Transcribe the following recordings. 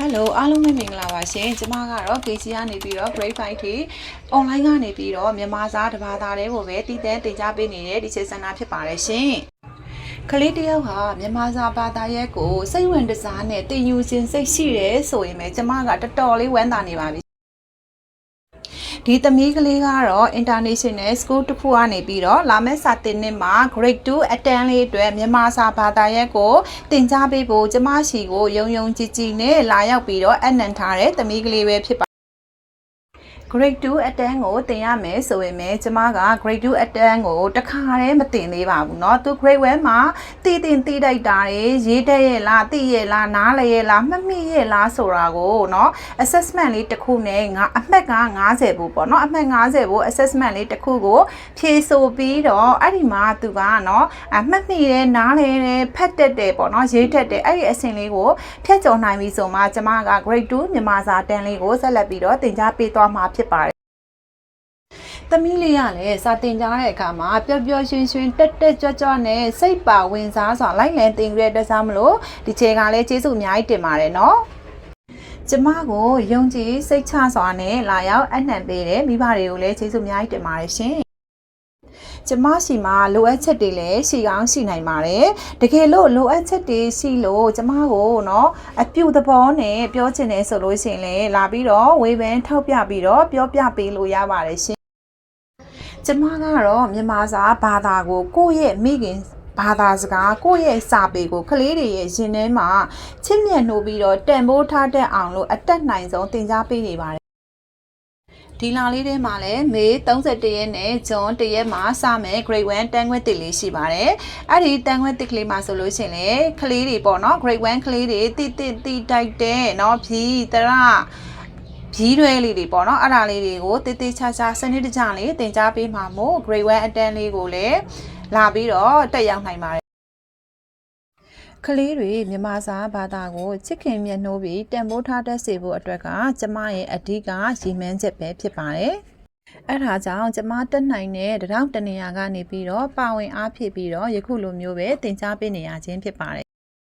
Hello အားလုံးပဲမင်္ဂလာပါရှင်ကျမကတော့ KC ကနေပြီးတော့ Grade 5ထိ online ကနေပြီးတော့မြန်မာစာတစ်ဘာသာလေးကိုပဲတည်တန်းတင် जा ပေးနေတဲ့ဒီချက်စန္ဒဖြစ်ပါတယ်ရှင်ကလေးတစ်ယောက်ဟာမြန်မာစာဘာသာရဲ့ကိုစိတ်ဝင်စားနဲ့တင်ယူခြင်းစိတ်ရှိတယ်ဆိုရင်ပဲကျမကတော်တော်လေးဝမ်းသာနေပါပြီ ဒီသမီးကလေးကတော့ international school တစ်ခုကနေပြီးတော့လာမယ့်စာသင်နှစ်မှာ grade 2 attend လေးအတွက်မြန်မာစာဘာသာရပ်ကိုသင်ကြားပေးဖို့ကျမရှိကိုယုံယုံကြည်ကြည်နဲ့လာရောက်ပြီးတော့အနံထားတဲ့သမီးကလေးပဲဖြစ်ပါ grade 2 attend ကိုသင်ရမယ်ဆိုရင်ပဲကျမက grade 2 attend ကိုတခါတည်းမသင်သေးပါဘူးเนาะသူ grade 1မှာတည်တင်တည်တိုက်တာတွေရေးတတ်ရဲ့လားသိရဲ့လားနားလည်ရဲ့လားမှတ်မိရဲ့လားဆိုတာကိုเนาะ assessment လေးတစ်ခုနဲ့ငါအမှတ်က90ဘူးပေါ့เนาะအမှတ်90ဘူး assessment လေးတစ်ခုကိုဖြေဆိုပြီးတော့အဲ့ဒီမှာသူကเนาะအမှတ်မိတဲ့နားလည်တဲ့ဖတ်တတ်တယ်ပေါ့เนาะရေးတတ်တယ်အဲ့ဒီအဆင့်လေးကိုဖြတ်ကျော်နိုင်ပြီဆိုမှကျမက grade 2မြန်မာစာတန်းလေးကိုဆက်လက်ပြီးတော့သင်ကြားပေးသွားမှာဖြစ် ်ပါတယ်သမီးလေးကလည်းစာတင်ကြတဲ့အခါမှာပျော်ပျော်ရွှင်ရွှင်တက်တက်ကြွကြွနဲ့စိတ်ပါဝင်စားစွာလိုက်လံတင်ကြတဲ့အတွက်ကြောင့်မလို့ဒီချေကလည်းကျေးဇူးအများကြီးတင်ပါတယ်နော်ကျမကိုယုံကြည်စိတ်ချစွာနဲ့လာရောက်အနှံပေးတဲ့မိဘတွေကိုလည်းကျေးဇူးအများကြီးတင်ပါတယ်ရှင် ကျမရှိမှာလိုအပ်ချက်တွေလည်းရှိကောင်းရှိနိုင်ပါတယ်တကယ်လို့လိုအပ်ချက်တွေရှိလို့ကျမကိုเนาะအပြုသဘောနဲ့ပြောချင်တယ်ဆိုလို့ရှိရင်လည်းလာပြီးတော့ဝေဖန်ထောက်ပြပြီးတော့ပြောပြပေးလို့ရပါတယ်ရှင် ကျမကတော့မြန်မာစာဘာသာကိုကိုယ့်ရဲ့မိခင်ဘာသာစကားကိုယ့်ရဲ့စာပေကိုကလေးတွေရဲ့ရင်ထဲမှာချစ်မြတ်နှိုးပြီးတော့တန်ဖိုးထားတတ်အောင်လို့အတက်နိုင်ဆုံးသင်ကြားပေးနေပါတယ် ဒီလာလေးထဲမှာလည်းမေ31ရက်နဲ့ဂျွန်1ရက်မှာစမယ် grade 1တန်းခွဲတစ်လေးရှိပါတယ်။အဲ့ဒီတန်းခွဲတစ်ကလေးမှာဆိုလို့ရှိရင်လေကလေးတွေပေါ့နော် grade 1ကလေးတွေတိတိတိတိုက်တဲ့နော်ဖြီးတရကြီးတွဲလေးတွေပေါ့နော်အဲ့ဒါလေးတွေကိုတိတိချာချာစနစ်တကျလေးသင်ကြားပေးမှာမို့ grade 1အတန်းလေးကိုလည်းလာပြီးတော့တက်ရောက်နိုင်ပါတယ် ကလေးတွေမြန်မာစာဘာသာကိုချစ်ခင်မြတ်နှိုးပြီးတန်ဖိုးထားတတ်စေဖို့အတွက်ကကျမရဲ့အဓိကရည်မှန်းချက်ပဲဖြစ်ပါတယ်။အဲ့ဒါကြောင့်ကျမတက်နိုင်တဲ့တရောင်းတနေရာကနေပြီးတော့ပါဝင်အားဖြစ်ပြီးတော့ယခုလိုမျိုးပဲသင်ကြားပေးနေရခြင်းဖြစ်ပါတယ်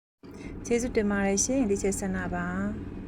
။ကျေးဇူးတင်ပါတယ်ရှင်ဒီချက်ဆန္ဒပါ။